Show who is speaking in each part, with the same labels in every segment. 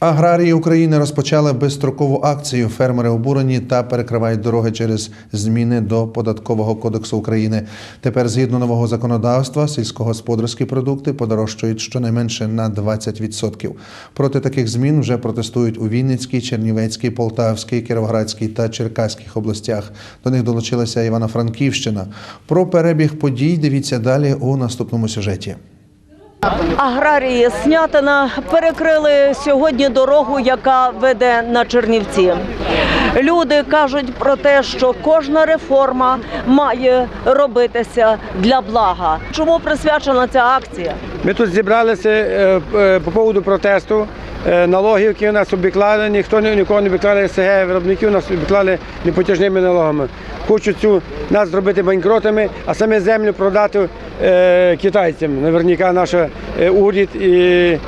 Speaker 1: Аграрії України розпочали безстрокову акцію. Фермери обурені та перекривають дороги через зміни до податкового кодексу України. Тепер, згідно нового законодавства, сільськогосподарські продукти подорожчають щонайменше на 20%. Проти таких змін вже протестують у Вінницькій, Чернівецькій, Полтавській, Кіровоградській та Черкаських областях. До них долучилася Івано-Франківщина. Про перебіг подій дивіться далі у наступному сюжеті.
Speaker 2: Аграрії Снятина перекрили сьогодні дорогу, яка веде на Чернівці. Люди кажуть про те, що кожна реформа має робитися для блага. Чому присвячена ця акція?
Speaker 3: Ми тут зібралися е, е, по поводу протесту. Е, Налоги, які у нас обіклали, ніхто ні- нікого не обіклали СГ, виробників нас обіклали непотяжними налогами. Хочуть цю нас зробити банкротами, а саме землю продати е, китайцям. Наверняка наш е, уряд і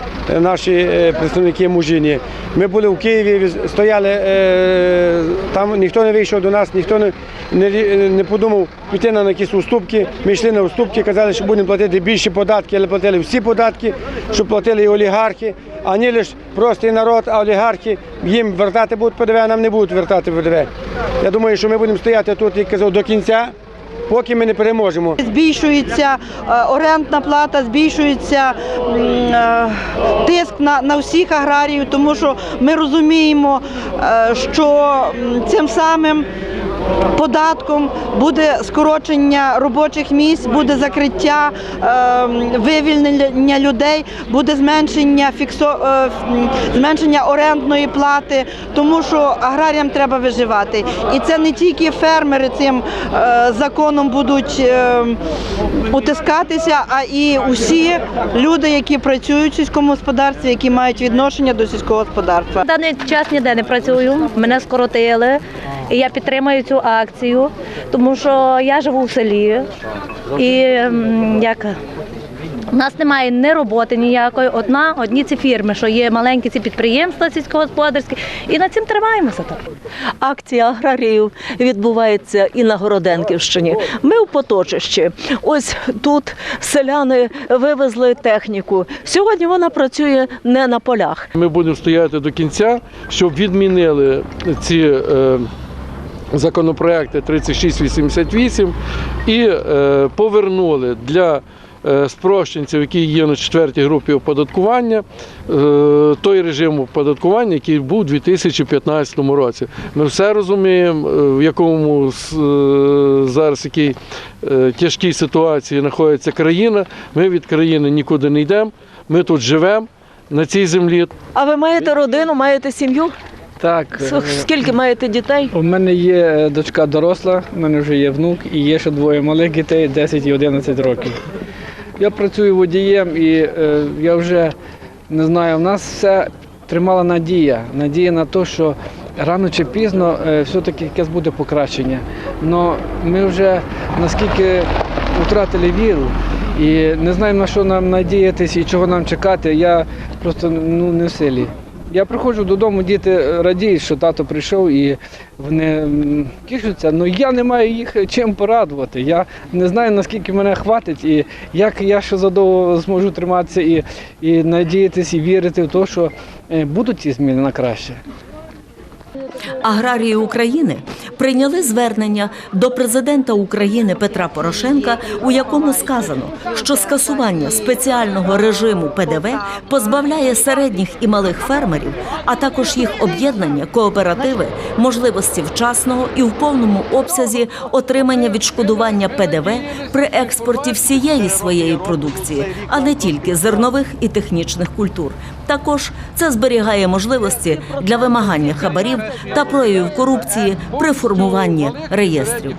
Speaker 3: наші е, представники мужині. Ми були в Києві, стояли е, там, ніхто не вийшов до нас, ніхто не, не, не подумав піти на якісь уступки. Ми йшли на уступки, казали, що будемо платити більше податки, але платили всі податки, щоб платили і олігархи, а не лише простий народ, а олігархи їм вертати будуть ПДВ, а нам не будуть вертати ПДВ. Я думаю, що ми будемо стояти тут, як казав, до кінця, поки ми не переможемо.
Speaker 4: Збільшується е, орендна плата, збільшується е, тиск на, на всіх аграріїв, тому що ми розуміємо, е, що цим самим податком буде скорочення робочих місць, буде закриття е, вивільнення людей, буде зменшення фіксо, е, зменшення орендної плати, тому що аграріям треба виживати. І це не тільки фермери цим е, законом будуть е, утискатися, а і усі люди, які працюють в сільському господарстві, які мають відношення до сільського господарства.
Speaker 5: Даний час ніде не працюю, мене скоротили. І я підтримую цю акцію, тому що я живу в селі і як. У нас немає ні роботи ніякої, одна, одні ці фірми, що є маленькі ці підприємства сільськогосподарські, і над цим тримаємося так.
Speaker 2: Акція аграріїв відбувається і на Городенківщині. Ми в Поточищі. Ось тут селяни вивезли техніку. Сьогодні вона працює не на полях.
Speaker 6: Ми будемо стояти до кінця, щоб відмінили ці е, законопроекти 3688 і е, повернули для е, спрощенців, які є на четвертій групі оподаткування, е, той режим оподаткування, який був у 2015 році. Ми все розуміємо, в якому зараз якій тяжкій ситуації знаходиться країна. Ми від країни нікуди не йдемо, ми тут живемо на цій землі.
Speaker 2: А ви маєте родину, маєте сім'ю?
Speaker 7: Так, е,
Speaker 2: Скільки маєте дітей?
Speaker 7: у мене є е, дочка доросла, у мене вже є внук і є ще двоє малих дітей 10 і 11 років. Я працюю водієм і е, я вже не знаю, у нас все тримала надія. Надія на те, що рано чи пізно е, все-таки якесь буде покращення. Але ми вже наскільки втратили віру і не знаємо на що нам надіятися і чого нам чекати. Я просто ну, не в силі. Я приходжу додому, діти радіють, що тато прийшов і вони тішуться. Ну я не маю їх чим порадувати. Я не знаю, наскільки мене хватить і як я ще задовго зможу триматися і, і надіятися, і вірити в те, що е, будуть ці зміни на краще.
Speaker 8: Аграрії України прийняли звернення до президента України Петра Порошенка, у якому сказано, що скасування спеціального режиму ПДВ позбавляє середніх і малих фермерів, а також їх об'єднання, кооперативи, можливості вчасного і в повному обсязі отримання відшкодування ПДВ при експорті всієї своєї продукції, а не тільки зернових і технічних культур. Також це зберігає можливості для вимагання хабарів та проявів корупції при формуванні реєстрів.